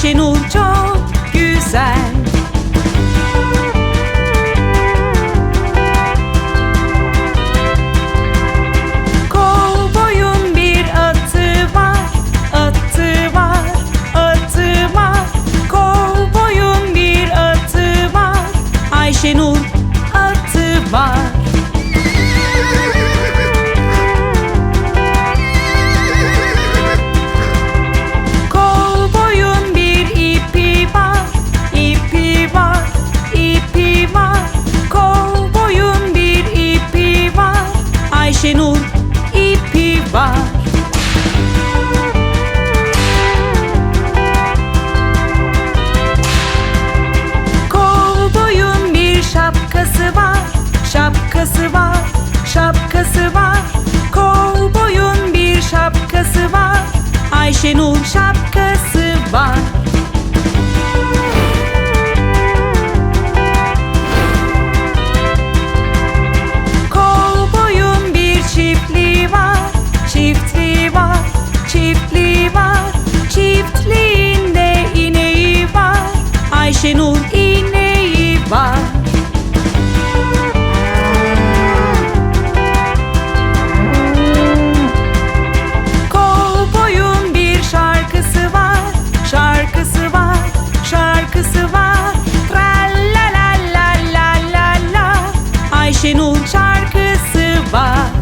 Ayşenur çok güzel. Kovboyun bir atı var Atı var, atı var. Kovboyun bir atı var Ayşenur atı var. Davul şapkası var. Kovboyun bir çiftliği var Çiftliği var, çiftliği var. Çiftliğinde ineği var. Ayşenur 吧。